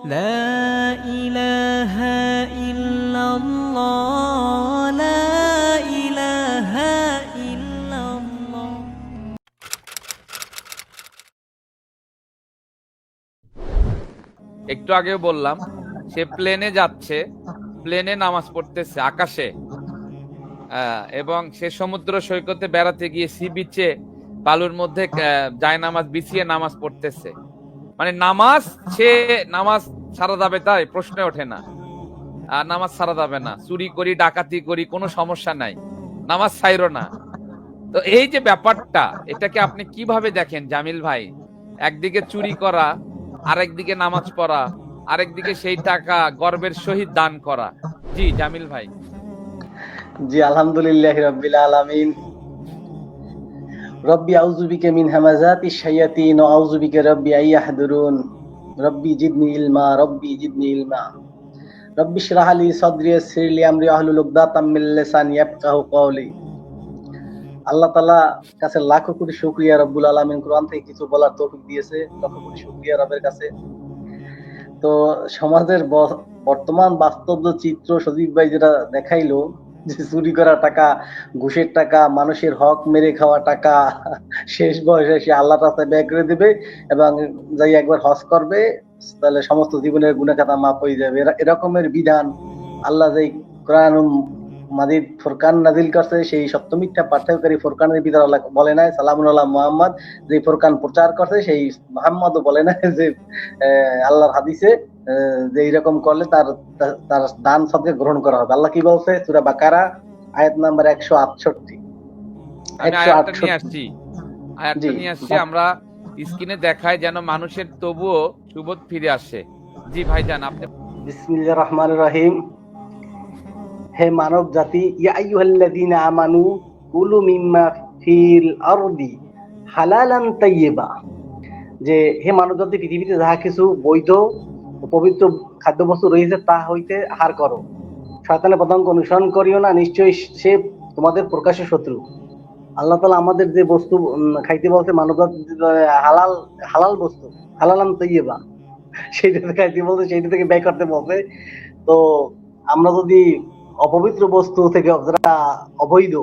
لا إله إلا الله لا إله إلا الله একটু আগেও বললাম সে প্লেনে যাচ্ছে প্লেনে নামাজ পড়তেছে আকাশে আহ, এবং সে সমুদ্র সৈকতে বেড়াতে গিয়ে সি বিচে বালুর মধ্যে যায় নামাজ বিছিয়ে নামাজ পড়তেছে মানে নামাজ সে নামাজ ছাড়া যাবে তাই প্রশ্ন ওঠে না। আর নামাজ ছাড়া যাবে না। চুরি করি, ডাকাতি করি, কোনো সমস্যা নাই। নামাজ ছাইরো না। তো এই যে ব্যাপারটা, এটাকে আপনি কীভাবে দেখেন জামিল ভাই? একদিকে চুরি করা, আরেকদিকে নামাজ পড়া, আরেকদিকে সেই টাকা গর্বের সহিত দান করা। জি, জামিল ভাই। জি, আলহামদুলিল্লাহ রব্বিল আলামিন। রব্বি আউযু বিকা মিন হামাযাতি শায়াতিন আউযু রব্বি আইয়াহদুরুন রব্বি জিদনি ইলমা, রব্বি জিদনি ইলমা। রব্বি ইশরাহ লি সাদরি ইয়াসসির লি আমরি উকদাতাম মিন লিসানি ইয়াফকাহু আল্লাহ তাআলা কাছে লাখো কোটি শুকরিয়া রব্বুল আলামিন কোরআন থেকে কিছু বলার তৌফিক দিয়েছে লক্ষ কোটি রবের কাছে। তো সমাজের বর্তমান বাস্তব চিত্র সজীব ভাই যেটা দেখাইলো যে চুরি করা টাকা, ঘুষের টাকা, মানুষের হক মেরে খাওয়া টাকা, শেষ বয়সে সে আল্লাহ রাস্তায় ব্যয় করে দিবে এবং যাই একবার হজ করবে, তাহলে সমস্ত জীবনের গুণাখাতা মাপ হয়ে যাবে। এরকমের বিধান আল্লাহ যেই কোরআন মাজিদ ফুরকান নাজিল করছে সেই সত্য মিথ্যা পার্থক্যকারী ফুরকানের আল্লাহ বলে নাই সালামুন আল্লাহ মোহাম্মদ যে ফুরকান প্রচার করছে সেই মোহাম্মদও বলে নাই যে আল্লাহর হাদিসে যে এইরকম করলে তার তার- দান সবকে গ্রহণ করা হবে। আল্লাহ কি বলছে? সূরা বাকারা আয়াত নাম্বার একশো আটষট্টি। আয়াতটা নিয়ে আসছি। আমরা স্ক্রিনে দেখাই যেন মানুষের তবুও সুবোধ ফিরে আসে। জি ভাইজান আপনি বিসমিল্লাহির রহমানির রহিম। হে মানব জাতি আমানু কুলু মিম্মা ফিল আরদি হালালান তাইয়্যিবা। যে হে মানব জাতি, পৃথিবীতে যাহা কিছু বৈধ পবিত্র খাদ্যবস্তু রয়েছে, তা হইতে আহার করো। শয়তানের পদাঙ্ক অনুসরণ করিও না, নিশ্চয়ই সে তোমাদের প্রকাশ্য শত্রু। আল্লাহ তালা আমাদের যে বস্তু খাইতে বলছে, মানব হালাল হালাল বস্তু, হালালান তাইয়্যিবা। সেইটা খাইতে বলছে, সেইটা থেকে ব্যয় করতে বলছে। তো আমরা যদি অপবিত্র বস্তু থেকে যেটা অবৈধ,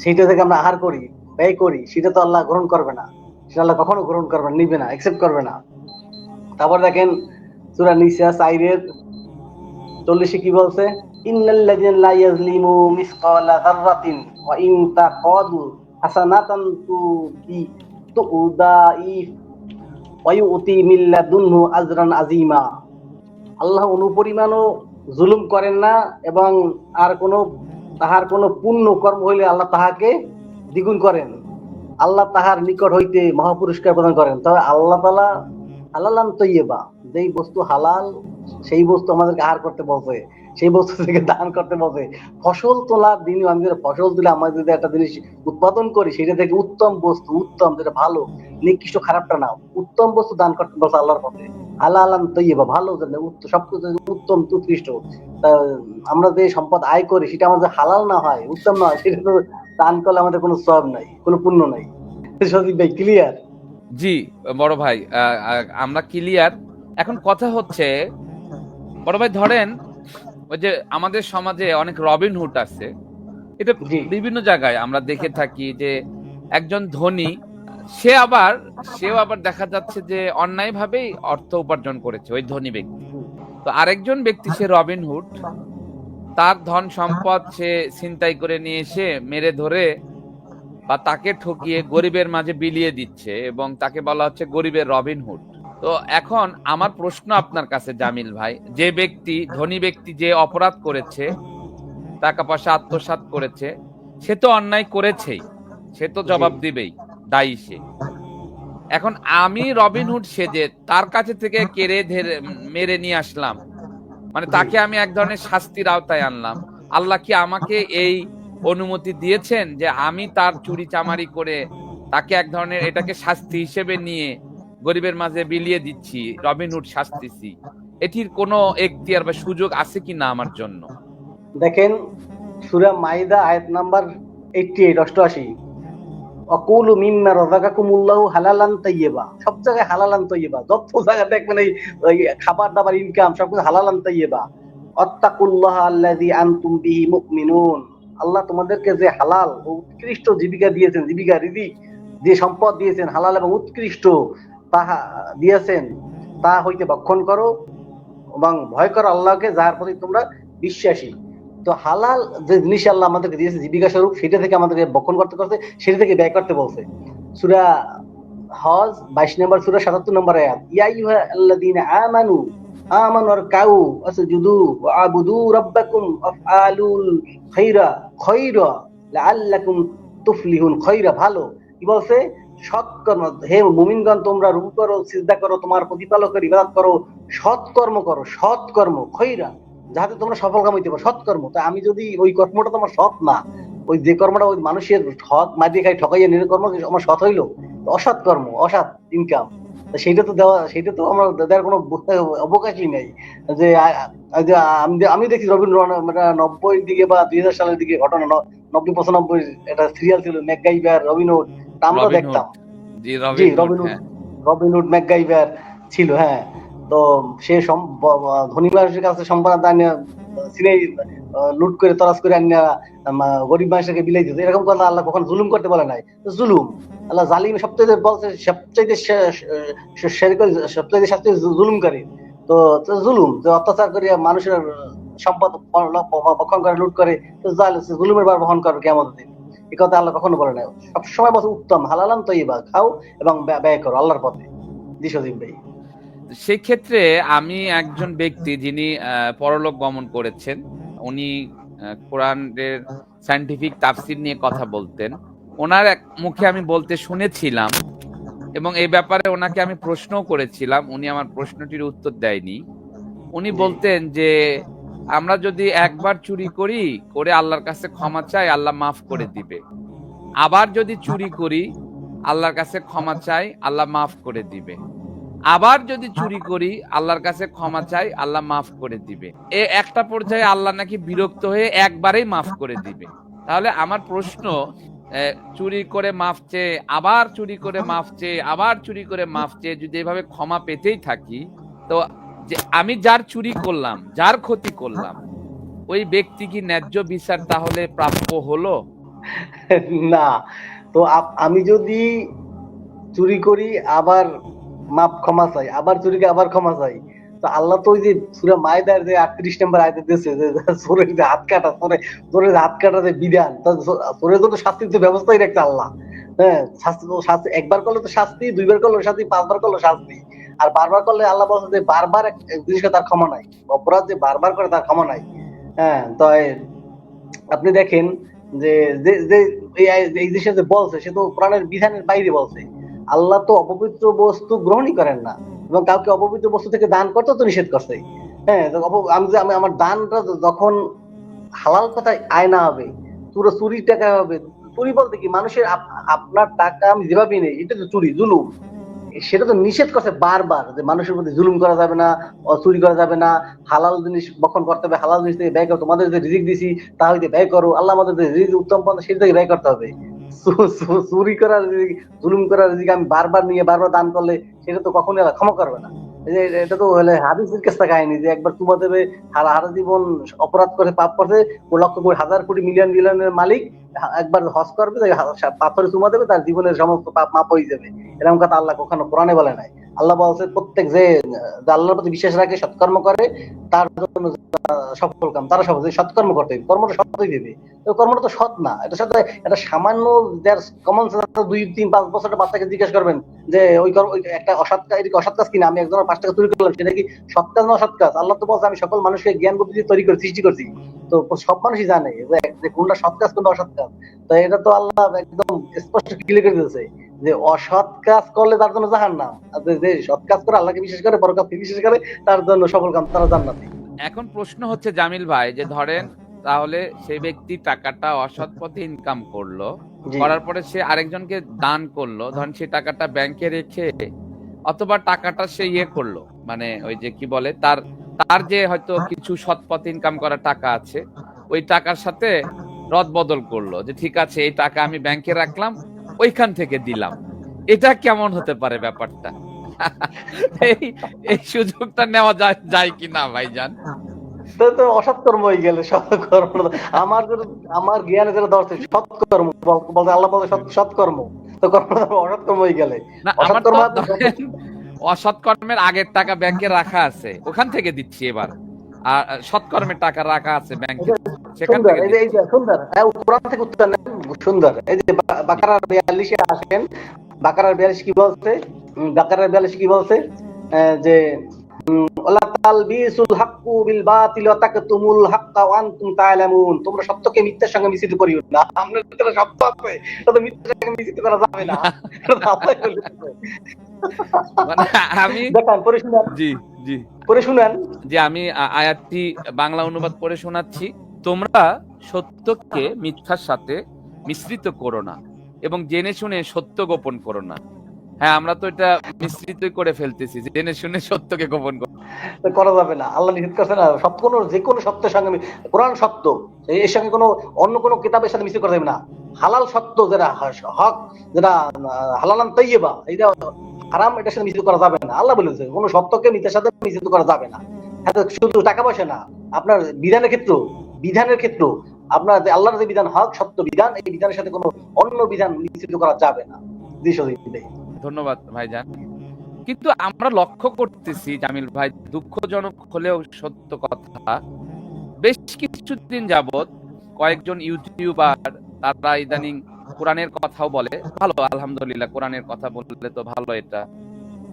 সেইটা থেকে আমরা আহার করি, ব্যয় করি, সেটা তো আল্লাহ গ্রহণ করবে না। সেটা আল্লাহ কখনো গ্রহণ করবে না, নিবে না একসেপ্ট করবে না। তারপর দেখেন, সূরা নিসা, সাইরের চল্লিশে কি বলছে? ইন্নাল্লাযীনা লা ইয়াজলিমু মিসকালা যাররাতিন ওয়া ইন তাকাদু হাসানাতান তুকি তুদাইফ ওয়ুতি মিল্লাদুনহু আজরান আজিমা আল্লাহ অনুপরিমাণও জুলুম করেন না এবং আর কোনো, তাহার কোনো পুণ্য কর্ম হইলে আল্লাহ তাহাকে দ্বিগুণ করেন। আল্লাহ তাহার নিকট হইতে মহাপুরস্কার প্রদান করেন। তবে আল্লাহ তালা হালালান তৈয়বা যেই বস্তু হালাল, সেই বস্তু আমাদেরকে আহার করতে বলছে। সেই বস্তু থেকে দান করতে বলছে। ফসল তোলার দিনে আমি যদি ফসল তুলে আমরা যদি একটা জিনিস উৎপাদন করি, সেটা থেকে উত্তম বস্তু, উত্তম, যেটা ভালো, নিকৃষ্ট খারাপটা না উত্তম বস্তু দান করতে বলছে আল্লাহর পথে। হালালান তৈয়বা ভালো উত্তম সবকিছু উত্তম উৎকৃষ্ট। আমরা যে সম্পদ আয় করি সেটা আমাদের হালাল না হয় উত্তম না হয় সেটা তো দান করলে আমাদের কোনো সব নাই কোনো পুণ্য নাই। সজীব ভাই ক্লিয়ার জি বড় ভাই আমরা ক্লিয়ার এখন কথা হচ্ছে বড় ভাই ধরেন ওই যে আমাদের সমাজে অনেক রবিন হুড আছে। এটা বিভিন্ন জায়গায় আমরা দেখে থাকি যে একজন ধনী সে আবার, সেও আবার দেখা যাচ্ছে যে অন্যায় ভাবেই অর্থ উপার্জন করেছে ওই ধনী ব্যক্তি। তো আরেকজন ব্যক্তি সে রবিনহুড তার ধন সম্পদ সে ছিনতাই করে নিয়ে এসে মেরে ধরে বা তাকে ঠকিয়ে গরিবের মাঝে বিলিয়ে দিচ্ছে এবং তাকে বলা হচ্ছে গরিবের রবিন হুড। তো এখন আমার প্রশ্ন আপনার কাছে, জামিল ভাই, যে ব্যক্তি, ধনী ব্যক্তি যে অপরাধ করেছে, টাকা পয়সা আত্মসাৎ করেছে, সে তো অন্যায় করেছেই, সে তো জবাব দিবেই। দায়ী সে। এখন আমি রবিনহুড সেজে তার কাছে থেকে কেড়ে ধরে, মেরে নিয়ে আসলাম। মানে তাকে আমি এক ধরনের শাস্তির আওতায় আনলাম। আল্লাহ কি আমাকে এই অনুমতি দিয়েছেন যে আমি তার চুরি চামারি করে তাকে এক ধরনের এটাকে শাস্তি হিসেবে নিয়ে গরিবের মাঝে বিলিয়ে দিচ্ছি রবিনহুড শাস্তিছি? এটির কোনো এখতিয়ার বা সুযোগ আছে কি না আমার জন্য? দেখেন, সূরা মাইদা আয়াত নাম্বার এইটটি এইট অষ্টআশি। অকুলু মিম্মা রাযাকাকুমুল্লাহু হালালান তাইয়্যিবা। সব জায়গায় হালালান তাইয়্যিবা। যত জায়গায় দেখবেন এই খাবার দাবার ইনকাম সব কিছু হালালান তাইয়্যিবা। অত্তাকুল্লাহ আল্লাযী আনতুম বিহি মুমিনুন। আল্লাহ তোমাদেরকে যে হালাল উৎকৃষ্ট জীবিকা দিয়েছেন, জীবিকা রিজিক, যে সম্পদ দিয়েছেন, হালাল এবং উৎকৃষ্ট, তাহা দিয়েছেন, তা হইতে ভক্ষণ করো এবং ভয় করো আল্লাহকে, যার প্রতি তোমরা বিশ্বাসী। তো হালাল যে জিনিস আল্লাহ আমাদেরকে দিয়েছে, জীবিকা স্বরূপ, সেটা থেকে আমাদেরকে বক্ষণ করতে করতে সেটা থেকে ব্যয় করতে বলছে। সুরা হজ, বাইশ নম্বর সুরা, সাতাত্তর নম্বর আয়াত। আল্লাযীনা আমানু আমানু খাইরা খাইরা লাআল্লাকুম তুফলিহুন ভালো। কি বলছে? হে মুমিনগণ, তোমরা রুকু করো, সিজদা করো, তোমার প্রতিপালকের ইবাদত করো সৎকর্ম করো সৎকর্ম খৈরা যাতে তোমরা সফল কাম হইতে পারো। সৎকর্ম। তা আমি যদি ওই কর্মটা তোমার সৎ না ওই যে কর্মটা ওই মানুষের ঠক মাঝে খাই ঠকাইয়া নিয়ে কর্ম আমার সৎ হইল? অসৎ কর্ম অসৎ ইনকাম সেইটা তো দেওয়া সেইটা তো আমরা দেওয়ার কোনো অবকাশই নেই। যে আমি আমি দেখি রবীন্দ্র নব্বই দিকে বা দুই হাজার সালের দিকে ঘটনা নব্বই পঁচানব্বই একটা সিরিয়াল ছিল ম্যাকগাইভার রবিনোড তা আমরা দেখতাম। জি জি রবিন হুড, রবিন হ্যাঁ। রবিনহুড ম্যাকগাইভার ছিল হ্যাঁ। তো সে ধনী মানুষের কাছে সম্পদ আনিয়া সিনেই লুট করে তরাস করে আনিয়া গরিব মানুষকে বিলাই দিত এরকম কথা আল্লাহ কখন জুলুম করতে বলে নাই। জুলুম। আল্লাহ জালিম সবচেয়ে বলছে সবচেয়ে সবচেয়ে শাস্তি জুলুম করে তো জুলুম, যে অত্যাচার করে মানুষের সম্পদ বক্ষণ করে, লুট করে, তো জাল- জুলুমের বার বহন করবে কেমন দিন। এই কথা আল্লাহ কখনো বলে নাই। সবসময় বলছে, উত্তম হালালাম তৈবা খাও এবং ব্যয়- ব্যয় করো আল্লাহর পথে। দিশদিন ভাই। সেক্ষেত্রে আমি একজন ব্যক্তি যিনি পরলোক গমন করেছেন উনি কোরআনের সায়েন্টিফিক তাফসির নিয়ে কথা বলতেন। ওনার এক মুখে আমি বলতে শুনেছিলাম এবং এই ব্যাপারে ওনাকে আমি প্রশ্নও করেছিলাম উনি আমার প্রশ্নটির উত্তর দেয়নি। উনি বলতেন যে আমরা যদি একবার চুরি করি করে আল্লাহর কাছে ক্ষমা চাই আল্লাহ মাফ করে দিবে। আবার যদি চুরি করি আল্লাহর কাছে ক্ষমা চাই আল্লাহ মাফ করে দিবে। আবার যদি চুরি করি, আল্লাহর কাছে ক্ষমা চাই, আল্লাহ মাফ করে দিবে। এ একটা পর্যায়ে আল্লাহ নাকি বিরক্ত হয়ে একবারেই মাফ করে দিবে। তাহলে আমার প্রশ্ন চুরি করে মাফ চেয়ে, আবার চুরি করে মাফ চেয়ে, আবার চুরি করে মাফ চেয়ে যদি এভাবে ক্ষমা পেতেই থাকি, তো যে আমি যার চুরি করলাম, যার ক্ষতি করলাম, ওই ব্যক্তি কি ন্যায্য বিচার তাহলে প্রাপ্য হলো? না। তো আমি যদি চুরি করি, আবার মাপ ক্ষমা চাই, আবার চুরিকে আবার ক্ষমা চাই। তো আল্লাহ তো ওই যে সুরা মায়দার যে আটত্রিশ নম্বর আয়তে দিয়েছে যে চোরের যে হাত কাটা চোরে চোরের হাত কাটা যে বিধান চোরের জন্য শাস্তির তো ব্যবস্থাই রাখছে আল্লাহ। হ্যাঁ শাস্তি শাস্তি, একবার করলে তো শাস্তি, দুইবার করলে শাস্তি, পাঁচবার করলে শাস্তি। আর বারবার করলে আল্লাহ বলছে যে বারবার জিনিসকে তার ক্ষমা নাই, অপরাধ যে বারবার করে তার ক্ষমা নাই। হ্যাঁ তো আপনি দেখেন যে যে এই জিনিসটা যে বলছে, সে তো প্রাণের বিধানের বাইরে বলছে। আল্লাহ তো অপবিত্র বস্তু গ্রহণই করেন না। এবং কাউকে অপবিত্র বস্তু থেকে দান করতে তো নিষেধ করছে। হ্যাঁ আমি আমার দানটা যখন হালাল কথায় আয়না হবে, পুরো চুরি টাকা হবে, চুরি বলতে কি? মানুষের আপনার টাকা আমি যেভাবে নেই, এটা তো চুরি, জুলুম। সেটা তো নিষেধ করছে বারবার যে মানুষের প্রতি জুলুম করা যাবে না চুরি করা যাবে না। হালাল জিনিস বক্ষণ করতে হবে, হালাল জিনিস থেকে ব্যয় করো, তোমাদের যে রিজিক দিছি তা হইতে ব্যয় করো। আল্লাহ আমাদের যে রিজিক, উত্তম পন্থা, সেটা থেকে ব্যয় করতে হবে। চুরি করার জুলুম করার রিজিক আমি বারবার নিয়ে বারবার দান করলে সেটা তো কখনোই ক্ষমা করবে না। এটা তো হলে হাদিসের কেসটা কাহিনী যে একবার তুমা দেবে হারা হারা জীবন অপরাধ করে পাপ করে ও লক্ষ কোটি হাজার কোটি মিলিয়ন মিলিয়নের মালিক একবার হজ করবে পাথরে চুমা দেবে তার জীবনের সমস্ত পাপ মাপ হয়ে যাবে। এরকম কথা আল্লাহ কখনো কোরআনে বলে নাই। আল্লাহ বলছে প্রত্যেক যে আল্লাহর প্রতি বিশ্বাস রাখে সৎকর্ম করে তার জন্য সফল কাম তারা সফল সৎকর্ম করতে হবে, কর্মটা সৎই দেবে কর্মটা তো সৎ না এটা সাথে এটা সামান্য যার কমন দুই তিন পাঁচ বছরের বাচ্চাকে জিজ্ঞেস করবেন যে ওই একটা অসৎ কাজ অসৎ কাজ কিনা? আমি একজনের পাঁচ টাকা চুরি করলাম সেটা কি সৎ কাজ না অসৎ কাজ? আল্লাহ তো বলছে আমি সকল মানুষকে জ্ঞান বুদ্ধি তৈরি করে সৃষ্টি করছি। তো সব মানুষই জানে যে কোনটা সৎ কাজ কোনটা অসৎ কাজ। তো এটা তো আল্লাহ একদম স্পষ্ট ক্লিয়ার করে দিয়েছে যে অসৎ কাজ করলে তার জন্য জাহান নাম আর যে- সৎ কাজ করে আল্লাহকে বিশ্বাস করে পরকালকে বিশ্বাস করে তার জন্য সফল কাম তারা জান্নাতি। এখন প্রশ্ন হচ্ছে জামিল ভাই যে ধরেন তাহলে সেই ব্যক্তি টাকাটা অসৎ পথে ইনকাম করল করার পরে সে আরেকজনকে দান করল ধরেন সেই টাকাটা ব্যাংকে রেখে অথবা টাকাটা সে ইয়ে করল মানে ওই যে কি বলে তার তার যে হয়তো কিছু সৎ পথে ইনকাম করা টাকা আছে ওই টাকার সাথে রদ বদল করল যে ঠিক আছে এই টাকা আমি ব্যাংকে রাখলাম ওইখান থেকে দিলাম। এটা কেমন হতে পারে ব্যাপারটা? এই এই সুযোগটা নেওয়া যায় যায় কি না ভাইজান? তো তো অসৎকর্ম হয়ে গেলে সৎকর্ম আমার আমার জ্ঞানে যেটা ধরছে সৎকর্ম বলতে আল্লাহ বলতে সৎ- সৎকর্ম। তো কর্ম অসৎকর্ম হয়ে গেলে। অসৎকর্মের আগের টাকা ব্যাংকে রাখা আছে ওখান থেকে দিচ্ছি এবার। আর সৎকর্মের টাকা রাখা আছে ব্যাংকে সেখান থেকে এই যে সুন্দর। হ্যাঁ কোরআন থেকে উত্তর নেন। সুন্দর। এই যে আসেন। কি বলছে? কি বলছে? যে উম, তালবিসুল হাক্কু বিল বাতিল ওয়া তাকতুমুল হাক্কা ওয়া আনতুম তা'লামুন তোমরা সত্যকে মিথ্যার সঙ্গে মিশ্রিত করিও না। আপনার ভিতরে সত্য আছে। তবে মিথ্যার সঙ্গে মিশ্রিত করা যাবে না। মানে আমি দেখেন পরে জি জি। পরে শুনেন। যে আমি আয়াতটি বাংলা অনুবাদ করে শোনাচ্ছি। তোমরা সত্যকে মিথ্যার সাথে মিশ্রিত করো না এবং জেনে শুনে সত্য গোপন করো না। হ্যাঁ আমরা তো এটা মিশ্রিত করে ফেলতেছি জেনে শুনে সত্যকে গোপন করা। যাবে না। আল্লাহ নিষেধ করছে না। সব কোনো যে কোনো সত্যের সঙ্গে কোরআন সত্য এর সঙ্গে কোনো অন্য কোনো কিতাবের সাথে মিশ্র করা যাবে না। হালাল সত্য যেটা হক যেটা হালালান তৈবা এটা হারাম এটার সাথে মিশ্রিত করা যাবে না। আল্লাহ বলেছে কোনো সত্যকে মিথ্যার সাথে মিশ্রিত করা যাবে না। হ্যাঁ, শুধু টাকা পয়সা না আপনার বিধানের ক্ষেত্র বিধানের ক্ষেত্র আপনার যে আল্লাহর যে বিধান হক সত্য বিধান এই বিধানের সাথে কোনো অন্য বিধান মিশ্রিত করা যাবে না। ধন্যবাদ ভাইজান। কিন্তু আমরা লক্ষ্য করতেছি জামিল ভাই দুঃখজনক হলেও সত্য কথা বেশ কিছুদিন যাবত কয়েকজন ইউটিউবার তারা ইদানিং কোরআনের কথাও বলে। ভালো, আলহামদুলিল্লাহ, কোরআনের কথা বললে তো ভালো এটা।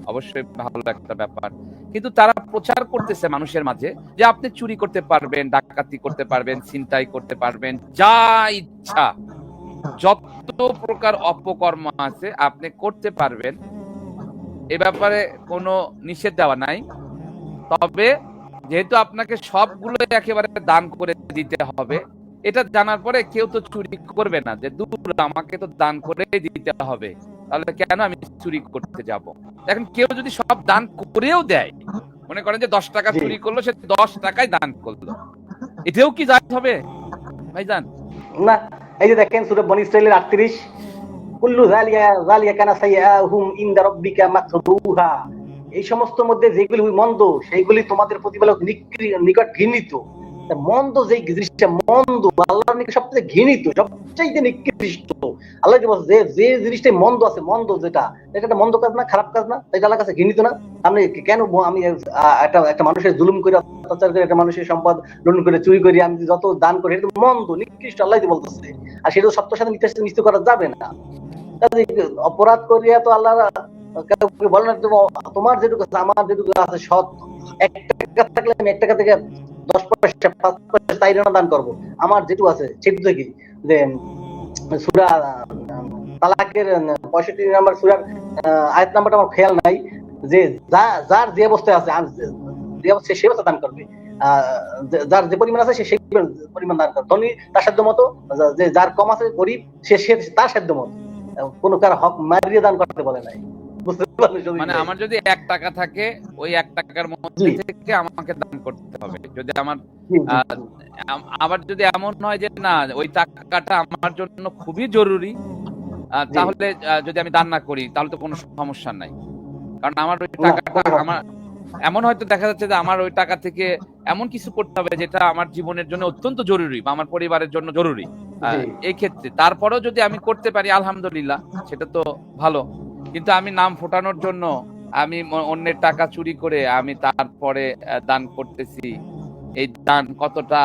অবশ্যই ভালো একটা ব্যাপার। কিন্তু তারা প্রচার করতেছে মানুষের মাঝে যে আপনি চুরি করতে পারবেন, ডাকাতি করতে পারবেন, ছিনতাই করতে পারবেন, যা ইচ্ছা। যত প্রকার অপকর্ম আছে আপনি করতে পারবেন। এ ব্যাপারে কোনো নিষেধ দেওয়া নাই। তবে যেহেতু আপনাকে সবগুলো একেবারে দান করে দিতে হবে এটা জানার পরে কেউ তো চুরি করবে না যে দূর আমাকে তো দান করে দিতে হবে। তাহলে কেন আমি চুরি করতে যাব? এখন কেউ যদি সব দান করেও দেয় মনে করেন যে দশ টাকা চুরি করল সে দশ টাকায় দান করল। এটাও কি যায় হবে? ভাইজান। না এই যে দেখেন সূরা বনি ইসরাইলের 38 কুল্লু যালিয়া যালিয়া কানা সাইয়াহুম ইনদা রাব্বিকা মাকরুহা এই সমস্ত মধ্যে যেগুলি মন্দ সেইগুলি তোমাদের প্রতিপালক নিকৃ- নিকট ঘৃণিত। মন্দ যে জিনিসটা মন্দ, আল্লাহর নিকট সবচেয়ে ঘৃণিত, সবচাইতে নিকৃষ্ট। আল্লাহ কি বলছে যে যে জিনিসটা মন্দ আছে, মন্দ যেটা, এটা মন্দ কাজ না, খারাপ কাজ না এটা আল্লাহর কাছে ঘৃণিত না? আমি কেন আমি একটা একটা মানুষের জুলুম করে, অত্যাচার করে, একটা মানুষের সম্পদ লুণ্ঠন করে, চুরি করি, আমি যত দান করি, এটা মন্দ, নিকৃষ্ট, আল্লাহ বলতেছে? আর সেটা সত্যের সাথে সাথে মিশ্র করা যাবে না। অপরাধ করিয়া তো আল্লাহ বলে না, তোমার যেটুকু আছে, আমার যেটুকু আছে সৎ এক টাকা থাকলে আমি এক টাকা থেকে দশ পয়সা, পাঁচ পয়সা তাই জন্য দান করব। আমার যেটুকু আছে, সেটু থেকে যে সুরা তালাকের পঁয়ষট্টি নাম্বার সুরার আয়াত নাম্বারটা আমার খেয়াল নাই। যে, যা- যার যে অবস্থায় আছে যে- অবস্থায় সে অবস্থা দান করবে। যার যে পরিমাণ আছে, সে সেই পরিমাণ দান করবে। ধনী, তার সাধ্য মতো, যে যার কম আছে, গরিব, সে সে, তার সাধ্য মতো। কোনো কার হক মারিয়ে দান করতে বলে নাই। মানে আমার যদি এক টাকা থাকে ওই এক টাকার মধ্যে থেকে আমাকে দান করতে হবে। যদি আমার আবার যদি এমন হয় যে না ওই টাকাটা আমার জন্য খুবই জরুরি তাহলে যদি আমি দান না করি তাহলে তো কোনো সমস্যা নাই। কারণ আমার ওই টাকাটা আমার এমন হয়তো দেখা যাচ্ছে যে আমার ওই টাকা থেকে এমন কিছু করতে হবে যেটা আমার জীবনের জন্য অত্যন্ত জরুরি বা আমার পরিবারের জন্য জরুরি। এই ক্ষেত্রে। তারপরেও যদি আমি করতে পারি আলহামদুলিল্লাহ সেটা তো ভালো। কিন্তু আমি নাম ফোটানোর জন্য আমি অন্যের টাকা চুরি করে আমি তারপরে দান করতেছি। এই দান কতটা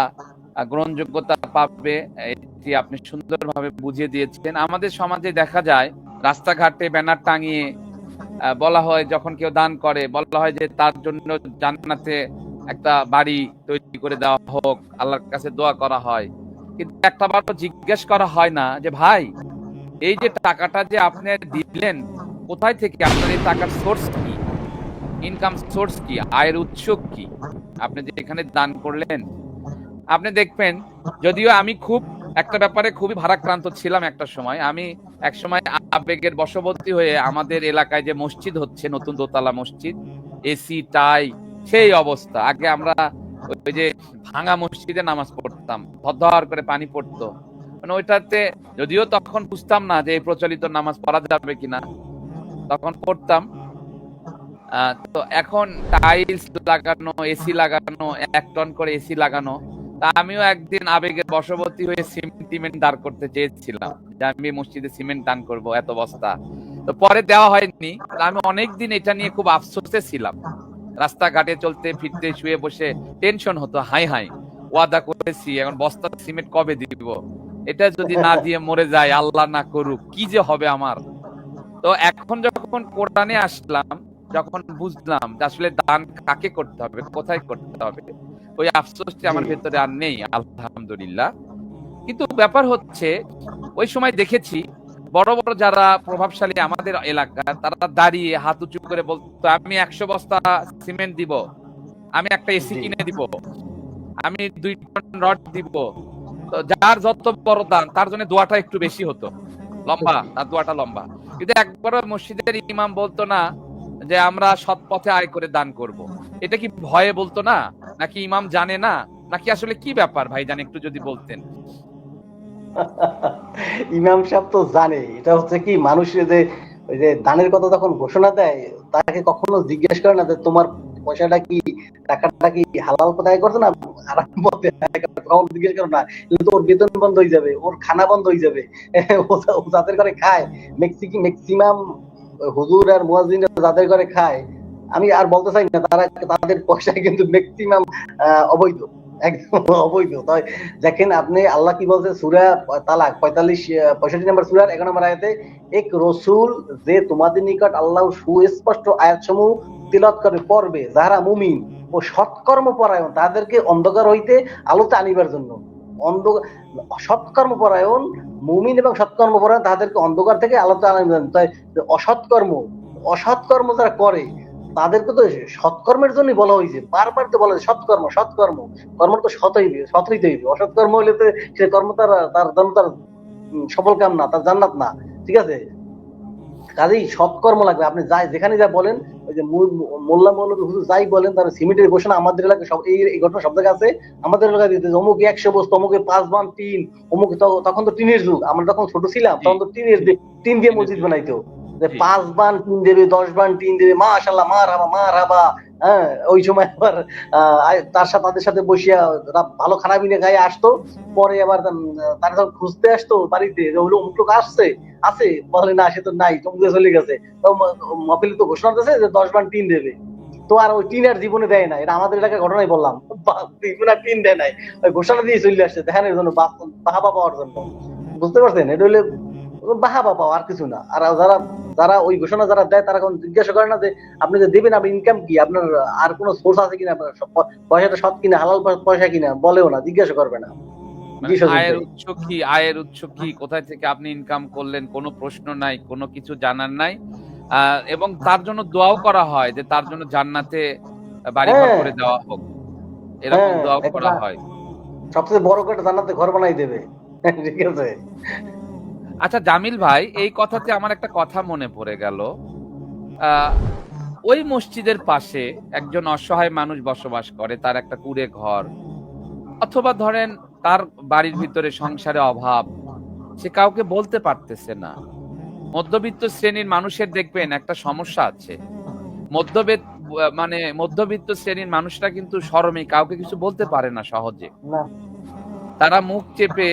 গ্রহণযোগ্যতা পাবে, এটি আপনি সুন্দরভাবে বুঝিয়ে দিয়েছেন। আমাদের সমাজে দেখা যায়, রাস্তাঘাটে ব্যানার টাঙিয়ে বলা হয় যখন কেউ দান করে, বলা হয় যে তার জন্য জান্নাতে একটা বাড়ি তৈরি করে দেওয়া হোক, আল্লাহর কাছে দোয়া করা হয়। কিন্তু একটা জিজ্ঞেস করা হয় না যে, ভাই, এই যে টাকাটা যে আপনি দিলেন কোথায় থেকে আপনার এই টাকার সোর্স কি? ইনকাম সোর্স কি? আয়ের উৎস কি? আপনি যে এখানে দান করলেন। আপনি দেখবেন, যদিও আমি খুব, একটা ব্যাপারে খুবই ভারাক্রান্ত ছিলাম একটা সময়। আমি এক সময় আবেগের বশবর্তী হয়ে আমাদের এলাকায় যে মসজিদ হচ্ছে, নতুন দোতলা মসজিদ, এসি, টাই, সেই অবস্থা। আগে আমরা ওই যে ভাঙা মসজিদে নামাজ পড়তাম ধর করে পানি পড়তো। মানে ওইটাতে, যদিও তখন বুঝতাম না যে এই প্রচলিত নামাজ পড়া যাবে কিনা। তখন পড়তাম। তো এখন টাইলস লাগানো এসি লাগানো, এক টন করে এসি লাগানো, তা আমিও একদিন আবেগের বশবর্তী হয়ে সিমেন্ট দাঁড় করতে চেয়েছিলাম যে আমি মসজিদে সিমেন্ট দান করব এত বস্তা। তো পরে দেওয়া হয়নি আমি অনেকদিন এটা নিয়ে খুব আফসোসে ছিলাম। রাস্তাঘাটে চলতে, ফিরতে, শুয়ে বসে টেনশন হতো, হাই হাই, ওয়াদা করেছি, এখন বস্তা সিমেন্ট কবে দিব? এটা যদি না দিয়ে মরে যায়, আল্লাহ না করুক, কি যে হবে আমার? তো এখন যখন কোরআনে আসলাম যখন বুঝলাম যে আসলে দান কাকে করতে হবে কোথায় করতে হবে ওই আফসোসটি আমার ভেতরে আর নেই আলহামদুলিল্লাহ। কিন্তু ব্যাপার হচ্ছে ওই সময় দেখেছি বড় বড় যারা প্রভাবশালী আমাদের এলাকার তারা দাঁড়িয়ে হাত উঁচু করে বলতো আমি একশো বস্তা সিমেন্ট দিব আমি একটা এসি কিনে দিব আমি দুই টন রড দিব। তো যার যত বড় দান তার জন্য দোয়াটা একটু বেশি হতো। লম্বা, তার দোয়াটা লম্বা। কিন্তু একবারও মসজিদের ইমাম বলতো না যে, আমরা সৎ পথে আয় করে দান করব। এটা কি ভয়ে বলতো না? নাকি ইমাম জানে না? নাকি আসলে কি ব্যাপার? ভাই জান একটু যদি বলতেন। ইমাম সাহেব তো জানে। এটা হচ্ছে কি মানুষের যে, ওই যে দানের কথা যখন ঘোষণা দেয়, তাকে কখনো জিজ্ঞেস করে না যে, তোমার পয়সাটা কি টাকাটা কি হালাল করছ না? আরাম কখনো জিজ্ঞেস করো না ওর বেতন বন্ধ হয়ে যাবে, ওর খানা বন্ধ হয়ে যাবে। ও যাদের করে খায় মেক্সিকি ম্যাক্সিমাম হুজুর আর মুয়াজ্জিনরা যাদের করে খায়, আমি আর বলতে চাই না, তারা তাদের পয়সা কিন্তু ম্যাক্সিমাম অবৈধ, একদম অবৈধ। তাই দেখেন আপনি, আল্লাহ কি বলছে, সুরা তালাক, পঁয়তাল্লিশ পঁয়ষট্টি নম্বর সুরার এগারো নম্বর আয়াতে, এক রসুল যে তোমাদের নিকট আল্লাহ সুস্পষ্ট আয়াত সমূহ তিলত করে পড়বে যারা মুমিন ও সৎকর্ম পরায়ণ তাদেরকে অন্ধকার হইতে আলোতে আনিবার জন্য। অন্ধ সৎকর্ম পরায়ণ মুমিন এবং সৎকর্ম পরায়ণ তাদেরকে অন্ধকার থেকে আলোতে আনিবার জন্য। তাই অসৎকর্ম অসৎকর্ম যারা করে, তাদেরকে তো সৎকর্মের জন্যই বলা হয়েছে বারবার তো বলা হয়েছে সৎকর্ম সৎকর্ম। কর্ম তো সৎ হইবে সৎ হইতে হইবে। অসৎকর্ম হইলে তো সে কর্ম তার তার জন্য তার সফল কাম না, তার জান্নাত না। ঠিক আছে? কাজেই সৎকর্ম লাগবে। আপনি যাই যেখানে যা বলেন ওই যে মোল্লা মৌলবী হুজুর যাই বলেন তার সিমেন্টের ঘোষণা আমাদের এলাকায় সব এই এই ঘটনা সব জায়গায় আছে। আমাদের এলাকায় দিতে অমুক একশো বস্তু অমুকে পাঁচ বান টিন অমুক তখন তো টিনের যুগ। আমরা তখন ছোট ছিলাম তখন তো টিনের টিন দিয়ে মসজিদ বানাইতো। যে পাঁচ বান টিন দেবে দশ বান টিন দেবে মা মাশাল্লাহ মা রাবা মা হাবা হ্যাঁ ওই সময় আবার তার সাথে, তাদের সাথে বসিয়া ভালো খানা পিনে গায়ে আসতো। পরে আবার তারা যখন খুঁজতে আসতো বাড়িতে, যে হলো অমুক আসছে, আছে? বলে, না, সে তো নাই, তমুকে চলে গেছে। তো মফিলে তো ঘোষণা দিয়েছে যে দশ বান টিন দেবে। তো আর ওই টিন আর জীবনে দেয় না, এটা আমাদের এলাকার ঘটনাই বললাম। জীবনে টিন দেয় নাই। ওই ঘোষণা দিয়ে চলে আসছে, দেখানোর জন্য বাহাবা পাওয়ার জন্য। বুঝতে পারছেন? এটা হলে বাহাবা পাওয়া আর কিছু না। আর যারা যারা ওই ঘোষণা যারা দেয় তারা কোনো জিজ্ঞাসা করে না যে আপনি যে দেবেন আপনার ইনকাম কি? আপনার আর কোনো সোর্স আছে কিনা? আপনার সব পয়সাটা সৎ কিনা? হালাল পয়সা কিনা? বলেও না জিজ্ঞাসা করবে না। মানে আয়ের উৎস কি? আয়ের উৎস কি? কোথায় থেকে আপনি ইনকাম করলেন? কোনো প্রশ্ন নাই কোনো কিছু জানার নাই। আহ, এবং তার জন্য দোয়াও করা হয় যে তার জন্য জান্নাতে বাড়ি ঘর হ্যাঁ। করে দেওয়া হোক। এরকম হ্যাঁ, দোয়াও করা হয়। সবচেয়ে বড় করে জান্নাতে ঘর বানাই দেবে। ঠিক আছে? আচ্ছা জামিল ভাই, এই কথাতে আমার একটা কথা মনে পড়ে গেল। ওই মসজিদের পাশে একজন অসহায় মানুষ বসবাস করে, তার একটা কুড়ে ঘর। অথবা ধরেন, তার বাড়ির ভিতরে সংসারে অভাব, সে কাউকে বলতে পারতেছে না। মধ্যবিত্ত শ্রেণির মানুষের দেখবেন একটা সমস্যা আছে। মধ্যবিত্ত মানে মধ্যবিত্ত শ্রেণির মানুষরা কিন্তু শরমে কাউকে কিছু বলতে পারে না সহজে। তারা মুখ চেপে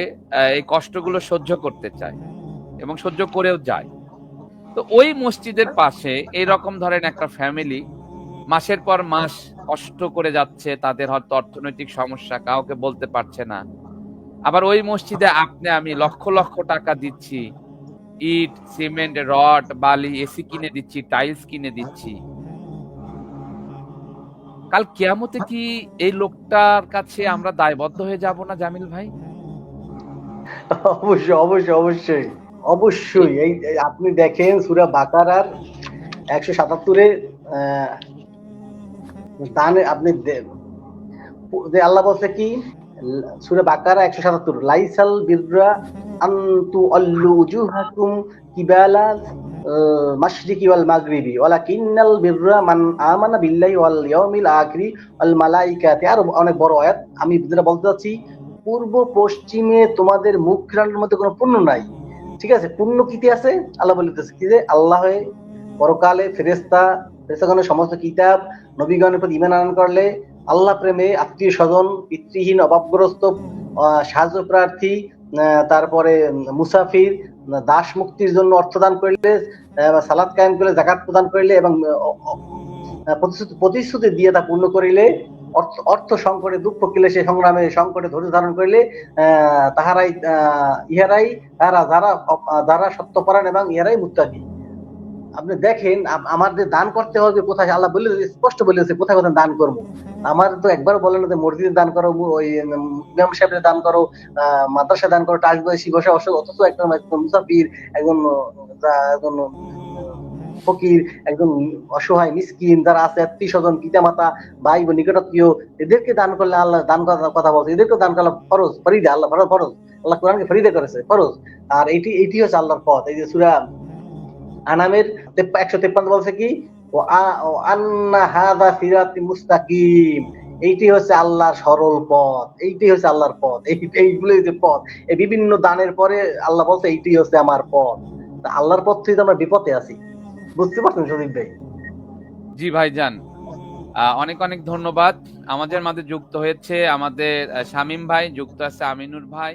এই কষ্টগুলো সহ্য করতে চায় এবং সহ্য করেও যায়। তো ওই মসজিদের পাশে এই রকম ধরেন একটা ফ্যামিলি মাসের পর মাস কষ্ট করে যাচ্ছে, তাদের হয়তো অর্থনৈতিক সমস্যা, কাউকে বলতে পারছে না। আবার ওই মসজিদে আপনি, আমি লক্ষ লক্ষ টাকা দিচ্ছি, ইট, সিমেন্ট, রড, বালি, এসি কিনে দিচ্ছি, টাইলস কিনে দিচ্ছি। কাল কিয়ামতে কি এই লোকটার কাছে আমরা দায়বদ্ধ হয়ে যাব না, জামিল ভাই? অবশ্যই অবশ্যই অবশ্যই। অবশ্যই। এই আপনি দেখেন সুরা বাকারার একশো সাতাত্তরে দানে আপনি আল্লাহ বলছে কি? সুরা বাকারা একশো সাতাত্তর। লাইসাল বিররা আন্তু আল্লু উজুহাকুম কিবালা মাশরিকি ওয়াল মাগরিবি। ওয়ালাকিন্নাল বিররা মান আমানা বিল্লাহি ওয়াল ইয়াউমিল আখিরি ওয়াল মালাইকাতি। আর অনেক বড় আয়াত। আমি যেটা বলতে চাচ্ছি, পূর্ব পশ্চিমে তোমাদের মুখ ফিরানোর মধ্যে কোনো পুণ্য নাই। ঠিক আছে? পুণ্য কিতে আছে? আল্লাহ বলিতেছে কি যে, আল্লাহ পরকালে ফেরেস্তা ফেরেস্তাগণের সমস্ত কিতাব, নবীগণের প্রতি ইমান আনয়ন করলে আল্লাহ প্রেমে আত্মীয় স্বজন, পিতৃহীন, অভাবগ্রস্ত সাহায্য প্রার্থী তারপরে মুসাফির দাস মুক্তির জন্য অর্থ দান করলে সালাদ কায়েম করলে জাকাত প্রদান করলে এবং প্রতিশ্রুতি দিয়ে তা পূর্ণ করিলে, অর্থ সংকটে দুঃখ সে সংগ্রামে সংকটে ধৈর্য ধারণ করিলে তাহারাই ইহারাই তারা যারা যারা সত্যপরায়ণ এবং ইহারাই মুত্তাকি। আপনি দেখেন আম- আমার যে দান করতে হবে কোথায় আল্লাহ বলে স্পষ্ট বলেছে কোথায় কোথায় দান করব। আমার তো একবার বলে না যে মসজিদে দান করো ওই ইমাম সাহেবের দান করো মাদ্রাসা দান করো টাচ বয়সী বসে বসে অথচ একজন মুসাফির একজন একজন ফকির একজন অসহায় মিসকিন যারা আছে আত্মীয় স্বজন পিতা মাতা ভাই বোন নিকটাত্মীয় এদেরকে দান করলে আল্লাহ দান করার কথা বলছে। এদেরকে দান করা ফরজ ফরিদা আল্লাহ ফরজ ফরজ। আল্লাহ কোরআনকে ফরিদা করেছে ফরজ। আর এইটি এইটি হচ্ছে আল্লাহর পথ। এই যে সুরা আনামের একশো তেপ্পান্ন বলছে কি? ও আন্না হাদা সিরাতি মুস্তাকিম। এইটি হচ্ছে আল্লাহর সরল পথ। এইটি হচ্ছে আল্লাহর পথ। এই যে পথ। এই বিভিন্ন দানের পরে আল্লাহ বলছে এইটি হচ্ছে আমার পথ। আল্লাহর পথ থেকে আমরা বিপদে আছি। বুঝতে পারছেন ভাই? জি ভাইজান আহ, অনেক অনেক ধন্যবাদ। আমাদের মাঝে যুক্ত হয়েছে আমাদের শামীম ভাই যুক্ত আছে আমিনুর ভাই।